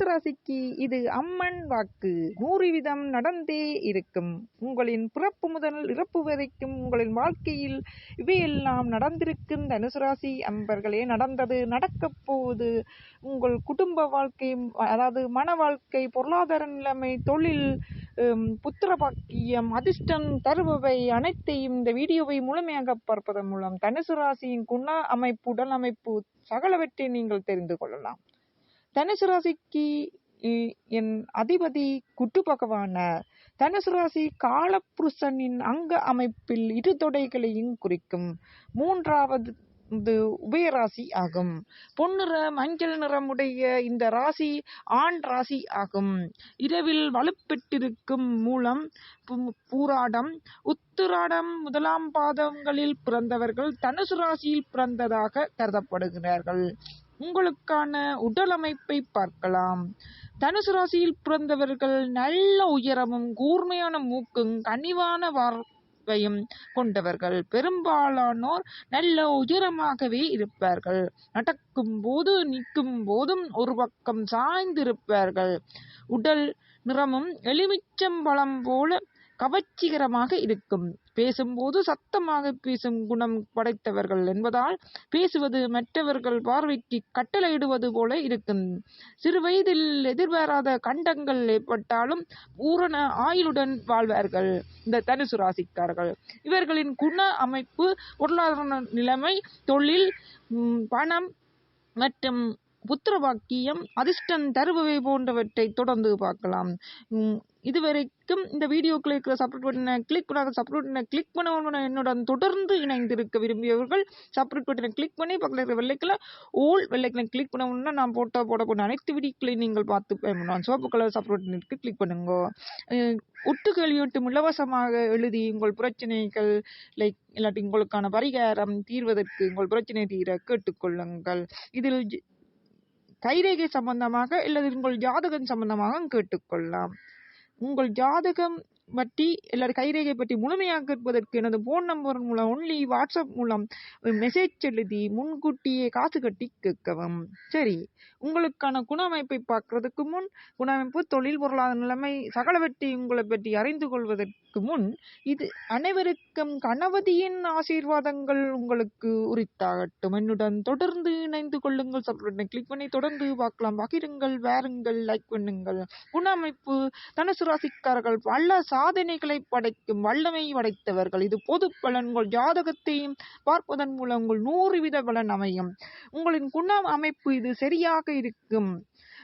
தனுசு ராசிக்கு இது அம்மன் வாக்கு. நூறு விதம் நடந்தே இருக்கும். உங்களின் பிறப்பு முதல் இறப்பு வரைக்கும் உங்களின் வாழ்க்கையில் இவையெல்லாம் நடந்திருக்கும் தனுசு ராசி அன்பர்களே நடந்தது நடக்கப் போகுது. உங்கள் குடும்ப வாழ்க்கை அதாவது மன வாழ்க்கை பொருளாதார நிலைமை தொழில் புத்திர பாக்கியம் அதிர்ஷ்டம் தருபவை அனைத்தையும் இந்த வீடியோவை முழுமையாக பார்ப்பதன் மூலம் தனுசு ராசியின் குண அமைப்பு உடல் அமைப்பு சகலவற்றை நீங்கள் தெரிந்து கொள்ளலாம். தனுசு ராசிக்கு என் அதிபதி குட்டு பகவான தனுசு ராசி காலப்புருஷனின் அங்க அமைப்பில் இரு தொடைகளையும் குறிக்கும். மூன்றாவது இது உபயராசி ஆகும். பொன்னிற மஞ்சள் நிறமுடைய இந்த ராசி ஆண் ராசி ஆகும். இரவில் வலுப்பெற்றிருக்கும் மூலம் பூராடம் உத்திராடம் முதலாம் பாதங்களில் பிறந்தவர்கள் தனுசு ராசியில் பிறந்ததாக கருதப்படுகிறார்கள். உங்களுக்கான உடல் அமைப்பை பார்க்கலாம். தனுசு ராசியில் பிறந்தவர்கள் நல்ல உயரமும் கூர்மையான மூக்கும் கனிவான பார்வையும் கொண்டவர்கள். பெரும்பாலானோர் நல்ல உயரமாகவே இருப்பார்கள். நடக்கும் போது நிற்கும் போதும் ஒரு பக்கம் சாய்ந்திருப்பார்கள். உடல் நிறமும் எலுமிச்சம்பழம் போல கவர்ச்சிகரமாக இருக்கும். பேசும்போது சத்தமாக பேசும் குணம் படைத்தவர்கள் என்பதால் பேசுவது மற்றவர்கள் பார்வைக்கு கட்டளையிடுவது போல இருக்கும். சிறு வயதில் எதிர்பாராத கண்டங்கள் ஏற்பட்டாலும் பூரண ஆயுளுடன் வாழ்வார்கள். இந்த தனுசு ராசிக்காரர்கள். இவர்களின் குண அமைப்பு பொருளாதார நிலைமை தொழில் பணம் மற்றும் புத்திர பாக்கியம் அதிர்ஷ்டம் தருபவை போன்றவற்றை தொடர்ந்து பார்க்கலாம். இதுவரைக்கும் இந்த வீடியோக்குள்ள இருக்கிற சப்ரேட் பட்டனை கிளிக் பண்ணாத சப்ரூட் பட்டனை கிளிக் பண்ண என்னுடன் தொடர்ந்து இணைந்திருக்க விரும்பியவர்கள் சப்ரேட் பட்டனை கிளிக் பண்ணி பக்கத்தில் இருக்கிற வெள்ளைக்கில் ஓல் வெள்ளைக்கில் கிளிக் பண்ணணும்னா நான் போட்டோ போடக்கூடிய அனைத்து வீடியோக்களையும் நீங்கள் பார்த்து பயன்படலாம் சிவப்பு கலர் சப்ரேட் பட்டனுக்கு கிளிக் பண்ணுங்க. ஒட்டு கேள்வியொட்டும் இலவசமாக எழுதி உங்கள் பிரச்சனைகள் லைக் இல்லாட்டி உங்களுக்கான பரிகாரம் தீர்வதற்கு உங்கள் பிரச்சனை தீர கேட்டுக்கொள்ளுங்கள். இதில் கைரேகை சம்பந்தமாக அல்லது உங்கள் ஜாதகம் சம்பந்தமாக கேட்டுக்கொள்ளலாம். உங்கள் ஜாதகம் பற்றி அல்லது கைரேகை பற்றி முழுமையாக்குவதற்கு எனது போன் நம்பர் மூலம் ஒன்லி வாட்ஸ்அப் மூலம் மெசேஜ் எழுதி முன்கூட்டியே காசு கட்டி கேட்கவும். சரி உங்களுக்கான குண அமைப்பை பார்க்கறதுக்கு முன் குண அமைப்பு தொழில் பொருளாதார நிலைமை சகலவற்றை உங்களை பற்றி அறிந்து கொள்வதற்கு முன் இது அனைவருக்கும் கணபதியின் ஆசீர்வாதங்கள் உங்களுக்கு உரித்தாகட்டும். என்னுடன் தொடர்ந்து இணைந்து கொள்ளுங்கள். சப்ரேட்டை கிளிக் பண்ணி தொடர்ந்து பார்க்கலாம். பகிருங்கள் வேறுங்கள் லைக் பண்ணுங்கள். குண அமைப்பு தனுசு ராசிக்காரர்கள் பல சாதனைகளை படைக்கும் வல்லமை படைத்தவர்கள். இது பொது பலன் உங்கள் ஜாதகத்தையும் பார்ப்பதன் மூலம் உங்கள் நூறு வித பலன் அமையும். உங்களின் குண அமைப்பு இது சரியாக இருக்கும்.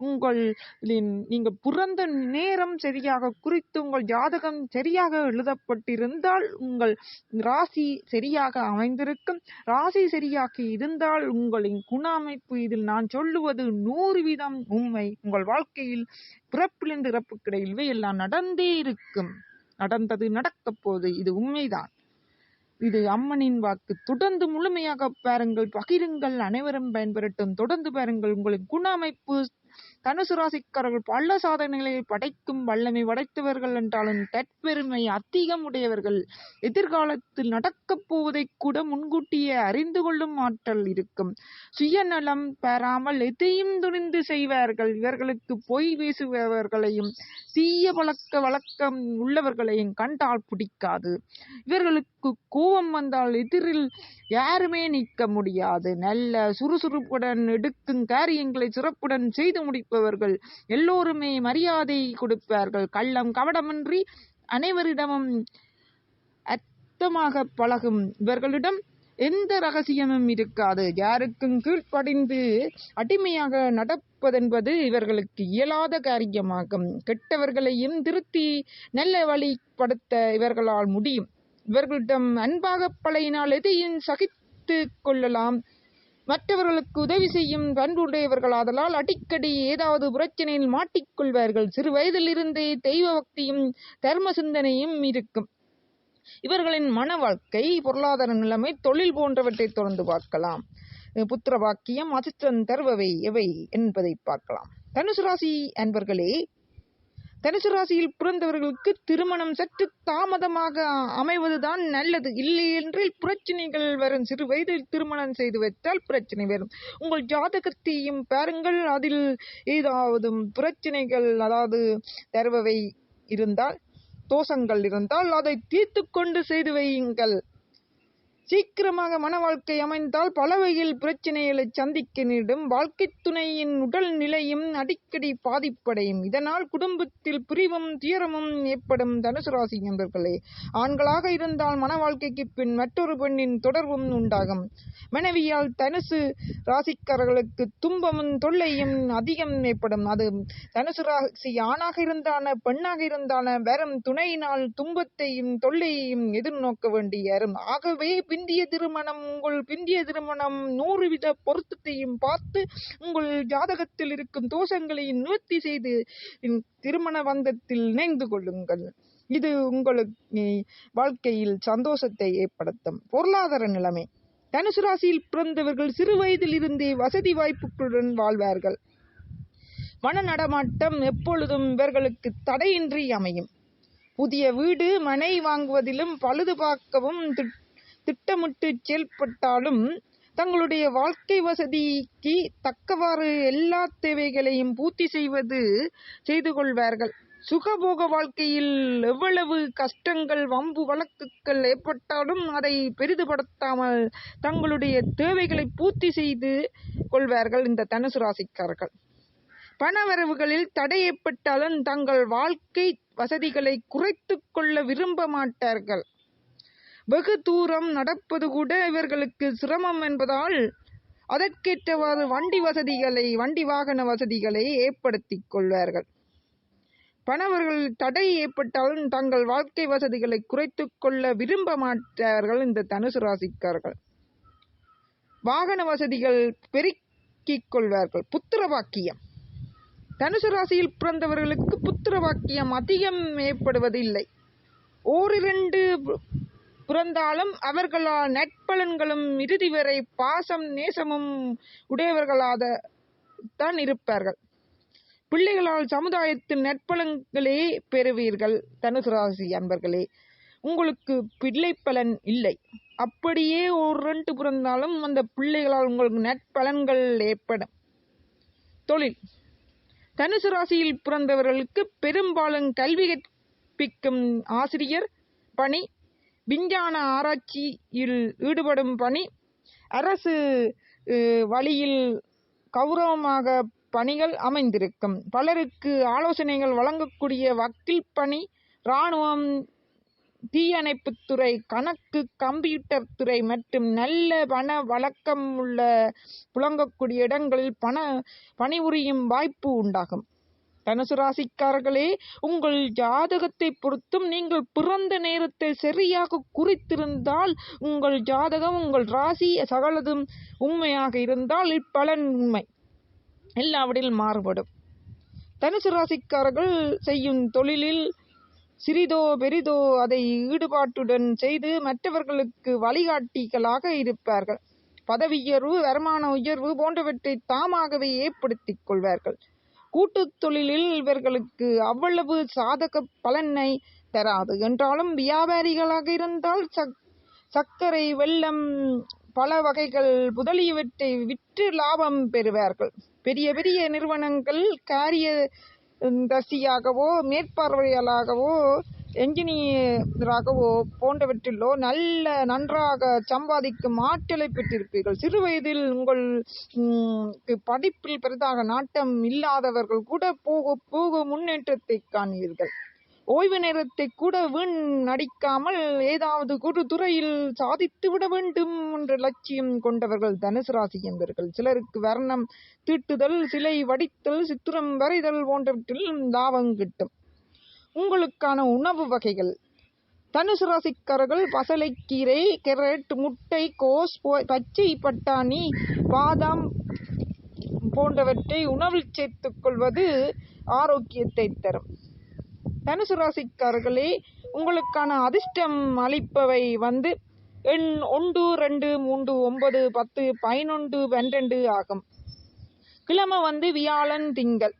உங்களின் நீங்க பிறந்த நேரம் சரியாக குறித்து உங்கள் ஜாதகம் சரியாக எழுதப்பட்டிருந்தால் உங்கள் ராசி சரியாக அமைந்திருக்கும். ராசி சரியாக இருந்தால் உங்களின் குண அமைப்பு இதில் நான் சொல்லுவது நூறு வீதம் உண்மை. உங்கள் வாழ்க்கையில் பிறப்பிலிருந்து இறப்புக்கிடையில் இவையெல்லாம் நடந்தே இருக்கும். நடந்தது நடக்கப் போது இது உண்மைதான். இது அம்மனின் வாக்கு. தொடர்ந்து முழுமையாக பாருங்கள் பகிருங்கள் அனைவரும் பயன்பெறட்டும். தொடர்ந்து பாருங்கள் உங்களின் குண அமைப்பு தனுசு ராசிக்காரர்கள் பல சாதனைகளை படைக்கும் வல்லமை படைத்தவர்கள் என்றாலும் தற்பெருமை அதிகம் உடையவர்கள். எதிர்காலத்தில் நடக்கப் போவதை கூட முன்கூட்டியே அறிந்து கொள்ளும் ஆற்றல் இருக்கும். சுயநலம் பெறாமல் எதையும் துணிந்து செய்வார்கள். இவர்களுக்கு பொய் பேசுபவர்களையும் தீய பழக்க வழக்கம் உள்ளவர்களையும் கண்டால் பிடிக்காது. இவர்களுக்கு கோபம் வந்தால் எதிரில் யாருமே நிற்க முடியாது. நல்ல சுறுசுறுப்புடன் எடுக்கும் காரியங்களை சிறப்புடன் செய்து முடி இருப்பவர்கள் எல்லோருமே மரியாதை கொடுப்பார்கள். கள்ளம் கவடமின்றி அனைவரிடமும் அர்த்தமாக பழகும் இவர்களிடம் எந்த ரகசியமும் இருக்காது. யாருக்கும் கீழ்ப்படிந்து அடிமையாக நடப்பதென்பது இவர்களுக்கு இயலாத காரியமாகும். கெட்டவர்களையும் திருத்தி நல்ல வழிப்படுத்த இவர்களால் முடியும். இவர்களிடம் அன்பாக பழகினால் எதையும் சகித்து கொள்ளலாம். மற்றவர்களுக்கு உதவி செய்யும் பண்புடையவர்களாதலால் அடிக்கடி ஏதாவது பிரச்சனையில் மாட்டிக்கொள்வார்கள். சிறு வயதிலிருந்தே தெய்வ பக்தியும் தர்ம சிந்தனையும் இருக்கும். இவர்களின் மன வாழ்க்கை பொருளாதார நிலைமை தொழில் போன்றவற்றை தொடர்ந்து பார்க்கலாம். புத்திர பாக்கியம் அதிர்ஷ்டம் தருபவை எவை என்பதை பார்க்கலாம். தனுசு ராசி அன்பர்களே தனுசு ராசியில் பிறந்தவர்களுக்கு திருமணம் சற்று தாமதமாக அமைவதுதான் நல்லது. இல்லையென்றில் பிரச்சனைகள் வரும். சிறு வயதில் திருமணம் செய்து வைத்தால் பிரச்சனை வரும். உங்கள் ஜாதகத்தையும் பாருங்கள். அதில் ஏதாவது பிரச்சனைகள் அதாவது தருபவை இருந்தால் தோஷங்கள் இருந்தால் அதை தீர்த்து கொண்டு செய்து வையுங்கள். சீக்கிரமாக மன வாழ்க்கை அமைந்தால் பல வகையில் பிரச்சனைகளை சந்திக்க நேரிடும். வாழ்க்கை துணையின் உடல் நிலையும் அடிக்கடி பாதிப்படையும். இதனால் குடும்பத்தில் பிரிவும் துயரமும் ஏற்படும். தனுசு ராசி நண்பர்களே ஆண்களாக இருந்தால் மன வாழ்க்கைக்கு பின் மற்றொரு பெண்ணின் தொடர்பும் உண்டாகும். மனைவியால் தனுசு ராசிக்காரர்களுக்கு துன்பமும் தொல்லையும் அதிகம் ஏற்படும். அது தனுசு ராசி ஆணாக இருந்தான பெண்ணாக இருந்தான வெறும் துணையினால் துன்பத்தையும் தொல்லையையும் எதிர்நோக்க வேண்டிய ஆகவே ஆகவே பிந்திய திருமணம் உங்கள் பிந்திய திருமணம் நூறு வித பொருத்தத்தையும் பார்த்து உங்கள் ஜாதகத்தில் இருக்கும் தோஷங்களையும் நிவர்த்தி செய்து திருமண பந்தத்தில் இணைந்து கொள்ளுங்கள். இது உங்களுக்கு வாழ்க்கையில் சந்தோஷத்தை ஏற்படுத்தும். பொருளாதார நிலைமை. தனுசு ராசியில் பிறந்தவர்கள் சிறு வயதில் இருந்தே வசதி வாய்ப்புகளுடன் வாழ்வார்கள். மன நடமாட்டம் எப்பொழுதும் இவர்களுக்கு தடையின்றி அமையும். புதிய வீடு மனை வாங்குவதிலும் பழுது பார்க்கவும் திட்டமிட்டு செயல்பட்டாலும் தங்களுடைய வாழ்க்கை வசதிக்கு தக்கவாறு எல்லா தேவைகளையும் பூர்த்தி செய்வது செய்து கொள்வார்கள். சுகபோக வாழ்க்கையில் எவ்வளவு கஷ்டங்கள் வம்பு வழக்குகள் ஏற்பட்டாலும் அதை பெரிதுபடுத்தாமல் தங்களுடைய தேவைகளை பூர்த்தி செய்து கொள்வார்கள் இந்த தனுசு ராசிக்காரர்கள். பணவரவுகளில் தடை ஏற்பட்டாலும் தங்கள் வாழ்க்கை வசதிகளை குறைத்து கொள்ள விரும்ப மாட்டார்கள். வெகு தூரம் நடப்பது கூட இவர்களுக்கு சிரமம் என்பதால் அதற்கேற்றவாறு வண்டி வசதிகளை வண்டி வாகன வசதிகளை ஏற்படுத்திக் கொள்வார்கள். பணவர்கள் தடை ஏற்பட்டாலும் தங்கள் வாழ்க்கை வசதிகளை குறைத்து கொள்ள விரும்ப மாட்டார்கள் இந்த தனுசு ராசிக்காரர்கள். வாகன வசதிகள் பெருக்கிக் கொள்வார்கள். புத்திர வாக்கியம் தனுசு ராசியில் பிறந்தவர்களுக்கு புத்திர வாக்கியம் அதிகம் ஏற்படுவதில்லை. ஓரிரண்டு பிறந்தாலும் அவர்களால் நட்பலன்களும் இறுதி வரை பாசம் நேசமும் உடையவர்களாக தான் இருப்பார்கள். பிள்ளைகளால் சமுதாயத்தின் நட்பலன்களே பெறுவீர்கள் தனுசு ராசி அன்பர்களே. உங்களுக்கு பிள்ளை பலன் இல்லை. அப்படியே ஒரு ரெண்டு பிறந்தாலும் அந்த பிள்ளைகளால் உங்களுக்கு நட்பலன்கள் ஏற்படும். தொழில். தனுசு ராசியில் பிறந்தவர்களுக்கு பெரும்பாலும் கல்வி கற்பிக்கும் ஆசிரியர் பணி விஞ்ஞான ஆராய்ச்சியில் ஈடுபடும் பணி அரசு வழியில் கௌரவமாக பணிகள் அமைந்திருக்கும். பலருக்கு ஆலோசனைகள் வழங்கக்கூடிய வக்கீல் பணி இராணுவம் தீயணைப்புத்துறை கணக்கு கம்ப்யூட்டர் துறை மற்றும் நல்ல பண வழக்கம் உள்ள புழங்கக்கூடிய இடங்களில் பண பணிபுரியும் வாய்ப்பு உண்டாகும். தனுசு ராசிக்காரர்களே உங்கள் ஜாதகத்தை பொறுத்தும் நீங்கள் பிறந்த நேரத்தை சரியாக குறித்திருந்தால் உங்கள் ஜாதகம் உங்கள் ராசி சகலதும் உண்மையாக இருந்தால் இப்பலன் உண்மை. எல்லாவற்றில் மாறுபடும். தனுசு ராசிக்காரர்கள் செய்யும் தொழிலில் சிறிதோ பெரிதோ அதை ஈடுபாட்டுடன் செய்து மற்றவர்களுக்கு வழிகாட்டிகளாக இருப்பார்கள். பதவியுயர்வு வருமான உயர்வு போன்றவற்றை தாமாகவே ஏற்படுத்திக் கொள்வார்கள். கூட்டுத் தொழிலில் இவர்களுக்கு அவ்வளவு சாதக பலனை தராது. என்றாலும் வியாபாரிகளாக இருந்தால் சக் சர்க்கரை வெள்ளம் பல வகைகள் முதலியவற்றை விற்று லாபம் பெறுவார்கள். பெரிய பெரிய நிறுவனங்கள் காரிய தசியாகவோ என்ஜினியராகவோ போன்றவற்றிலோ நல்ல நன்றாக சம்பாதிக்கும் ஆற்றலை பெற்றிருப்பீர்கள். சிறு வயதில் உங்கள் படிப்பில் பெரிதாக நாட்டம் இல்லாதவர்கள் கூட போக போக முன்னேற்றத்தை காண்பீர்கள். ஓய்வு நேரத்தை கூட வீண் நடிக்காமல் ஏதாவது ஒரு துறையில் சாதித்து விட வேண்டும் என்ற லட்சியம் கொண்டவர்கள் தனுசு ராசி என்பவர்கள் சிலருக்கு வர்ணம் தீட்டுதல் சிலை வடித்தல் சித்திரம் வரைதல் போன்றவற்றில் லாபம் கிட்டும். உங்களுக்கான உணவு வகைகள். தனுசு ராசிக்காரர்கள் பசலைக்கீரை கேரட் முட்டை கோஸ் பச்சை பட்டாணி பாதாம் போன்றவற்றை உணவில் சேர்த்துக் கொள்வது ஆரோக்கியத்தை தரும். தனுசு ராசிக்காரர்களே உங்களுக்கான அதிர்ஷ்டம் அளிப்பவை வந்து எண் ஒன்று ரெண்டு மூன்று ஒன்பது பத்து பதினொன்று பன்னிரெண்டு ஆகும். கிழமை வந்து வியாழன் திங்கள்.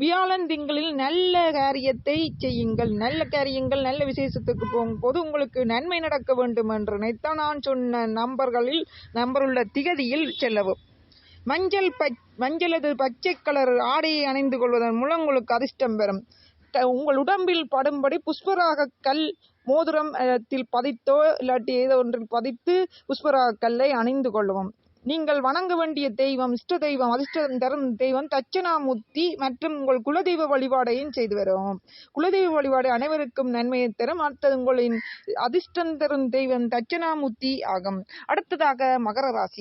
வியாழன் திங்களில் நல்ல காரியத்தை செய்யுங்கள். நல்ல காரியங்கள் நல்ல விசேஷத்துக்கு போகும்போது உங்களுக்கு நன்மை நடக்க வேண்டும் என்று நினைத்தான் நான் சொன்ன நம்பர்களில் நம்பருள்ள திகதியில் செல்லவும். மஞ்சள் பச் மஞ்சளது பச்சை கலர் ஆடையை அணிந்து கொள்வதன் மூலம் உங்களுக்கு அதிர்ஷ்டம் பெறும். உங்கள் உடம்பில் படும்படி புஷ்பராக கல் மோதிரம் பதித்தோ இல்லாட்டி ஏதோ ஒன்றில் பதித்து புஷ்பராக கல்லை அணிந்து கொள்ளவும். நீங்கள் வணங்க வேண்டிய தெய்வம் இஷ்ட தெய்வம் அதிர்ஷ்டம் தரும் தெய்வம் தட்சணாமூர்த்தி மற்றும் உங்கள் குலதெய்வ வழிபாடையும் செய்து வரும். குலதெய்வ வழிபாடு அனைவருக்கும் நன்மையை தரும். அடுத்தது உங்களின் அதிர்ஷ்டம் தரும் தெய்வம் தட்சணாமூர்த்தி ஆகும். அடுத்ததாக மகர ராசி.